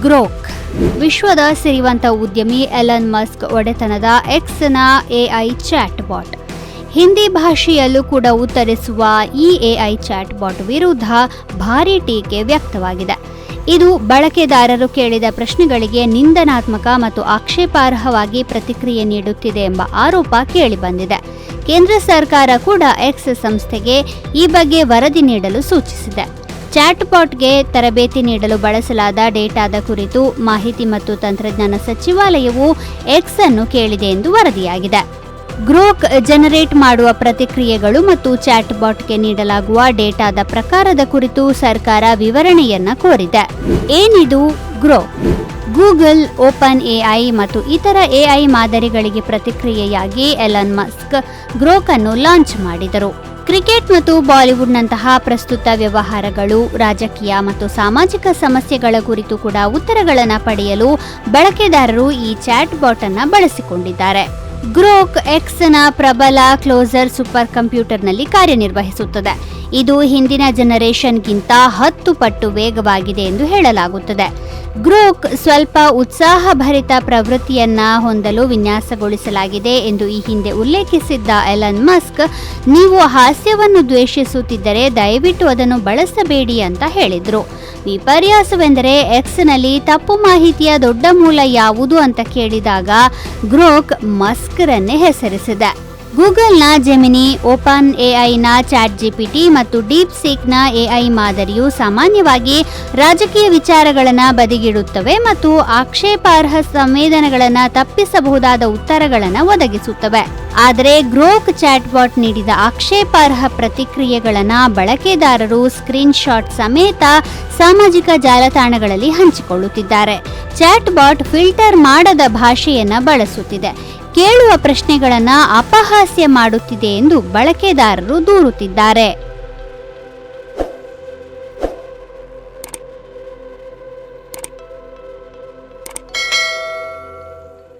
Grok. ವಿಶ್ವದ ಸಿರಿವಂತ ಉದ್ಯಮಿ Elon Musk ಒಡೆತನದ ಎಕ್ಸ್ನ ಎಐ ಚಾಟ್ ಬಾಟ್ ಹಿಂದಿ ಭಾಷೆಯಲ್ಲೂ ಕೂಡ ಉತ್ತರಿಸುವ ಈ ಎಐ ಚಾಟ್ ಬಾಟ್ ವಿರುದ್ಧ ಭಾರಿ ಟೀಕೆ ವ್ಯಕ್ತವಾಗಿದೆ. ಇದು ಬಳಕೆದಾರರು ಕೇಳಿದ ಪ್ರಶ್ನೆಗಳಿಗೆ ನಿಂದನಾತ್ಮಕ ಮತ್ತು ಆಕ್ಷೇಪಾರ್ಹವಾಗಿ ಪ್ರತಿಕ್ರಿಯೆ ನೀಡುತ್ತಿದೆ ಎಂಬ ಆರೋಪ ಕೇಳಿಬಂದಿದೆ. ಕೇಂದ್ರ ಸರ್ಕಾರ ಕೂಡ ಎಕ್ಸ್ ಸಂಸ್ಥೆಗೆ ಈ ಬಗ್ಗೆ ವರದಿ ನೀಡಲು ಸೂಚಿಸಿದೆ. ಚಾಟ್ಬಾಟ್ಗೆ ತರಬೇತಿ ನೀಡಲು ಬಳಸಲಾದ ಡೇಟಾದ ಕುರಿತು ಮಾಹಿತಿ ಮತ್ತು ತಂತ್ರಜ್ಞಾನ ಸಚಿವಾಲಯವು ಎಕ್ಸ್ ಅನ್ನು ಕೇಳಿದೆ ಎಂದು ವರದಿಯಾಗಿದೆ. ಗ್ರೋಕ್ ಜನರೇಟ್ ಮಾಡುವ ಪ್ರತಿಕ್ರಿಯೆಗಳು ಮತ್ತು ಚಾಟ್ಬಾಟ್ಗೆ ನೀಡಲಾಗುವ ಡೇಟಾದ ಪ್ರಕಾರದ ಕುರಿತು ಸರ್ಕಾರ ವಿವರಣೆಯನ್ನ ಕೋರಿದೆ. ಏನಿದು ಗ್ರೋ ಗೂಗಲ್, ಓಪನ್ ಎಐ ಮತ್ತು ಇತರ ಎಐ ಮಾದರಿಗಳಿಗೆ ಪ್ರತಿಕ್ರಿಯೆಯಾಗಿ ಎಲನ್ ಮಸ್ಕ್ ಗ್ರೋಕ್ ಅನ್ನು ಲಾಂಚ್ ಮಾಡಿದರು. ಕ್ರಿಕೆಟ್ ಮತ್ತು ಬಾಲಿವುಡ್ನಂತಹ ಪ್ರಸ್ತುತ ವ್ಯವಹಾರಗಳು, ರಾಜಕೀಯ ಮತ್ತು ಸಾಮಾಜಿಕ ಸಮಸ್ಯೆಗಳ ಕುರಿತು ಕೂಡ ಉತ್ತರಗಳನ್ನು ಪಡೆಯಲು ಬಳಕೆದಾರರು ಈ ಚಾಟ್ ಬಾಟ್ ಅನ್ನು ಬಳಸಿಕೊಂಡಿದ್ದಾರೆ. ಗ್ರೋಕ್ ಎಕ್ಸ್ನ ಪ್ರಬಲ ಕ್ಲೋಸರ್ ಸೂಪರ್ ಕಂಪ್ಯೂಟರ್ನಲ್ಲಿ ಕಾರ್ಯನಿರ್ವಹಿಸುತ್ತದೆ. ಇದು ಹಿಂದಿನ ಜನರೇಷನ್ಗಿಂತ ಹತ್ತು ಪಟ್ಟು ವೇಗವಾಗಿದೆ ಎಂದು ಹೇಳಲಾಗುತ್ತದೆ. ಗ್ರೋಕ್ ಸ್ವಲ್ಪ ಉತ್ಸಾಹಭರಿತ ಪ್ರವೃತ್ತಿಯನ್ನ ಹೊಂದಲು ವಿನ್ಯಾಸಗೊಳಿಸಲಾಗಿದೆ ಎಂದು ಈ ಹಿಂದೆ ಉಲ್ಲೇಖಿಸಿದ್ದ ಎಲನ್ ಮಸ್ಕ್, ನೀವು ಹಾಸ್ಯವನ್ನು ದ್ವೇಷಿಸುತ್ತಿದ್ದರೆ ದಯವಿಟ್ಟು ಅದನ್ನು ಬಳಸಬೇಡಿ ಅಂತ ಹೇಳಿದರು. ವಿಪರ್ಯಾಸವೆಂದರೆ ಎಕ್ಸ್ನಲ್ಲಿ ತಪ್ಪು ಮಾಹಿತಿಯ ದೊಡ್ಡ ಮೂಲ ಯಾವುದು ಅಂತ ಕೇಳಿದಾಗ ಗ್ರೋಕ್ ಮಸ್ಕ್ರನ್ನೇ ಹೆಸರಿಸಿದೆ. ಗೂಗಲ್ನ ಜೆಮಿನಿ ಓಪನ್ ಎಐನ ಚಾಟ್ ಜಿಪಿಟಿ ಮತ್ತು ಡೀಪ್ ಸೀಕ್ನ ಎಐ ಮಾದರಿಯು ಸಾಮಾನ್ಯವಾಗಿ ರಾಜಕೀಯ ವಿಚಾರಗಳನ್ನು ಬದಿಗಿಡುತ್ತವೆ ಮತ್ತು ಆಕ್ಷೇಪಾರ್ಹ ಸಂವೇದನೆಗಳನ್ನು ತಪ್ಪಿಸಬಹುದಾದ ಉತ್ತರಗಳನ್ನು ಒದಗಿಸುತ್ತವೆ. ಆದರೆ ಗ್ರೋಕ್ ಚಾಟ್ಬಾಟ್ ನೀಡಿದ ಆಕ್ಷೇಪಾರ್ಹ ಪ್ರತಿಕ್ರಿಯೆಗಳನ್ನು ಬಳಕೆದಾರರು ಸ್ಕ್ರೀನ್ಶಾಟ್ ಸಮೇತ ಸಾಮಾಜಿಕ ಜಾಲತಾಣಗಳಲ್ಲಿ ಹಂಚಿಕೊಳ್ಳುತ್ತಿದ್ದಾರೆ. ಚಾಟ್ಬಾಟ್ ಫಿಲ್ಟರ್ ಮಾಡದ ಭಾಷೆಯನ್ನು ಬಳಸುತ್ತಿದೆ. ಕೇಳುವ ಪ್ರಶ್ನೆಗಳನ್ನು ಅಪಹಾಸ್ಯ ಮಾಡುತ್ತಿದೆ ಎಂದು ಬಳಕೆದಾರರು ದೂರುತ್ತಿದ್ದಾರೆ.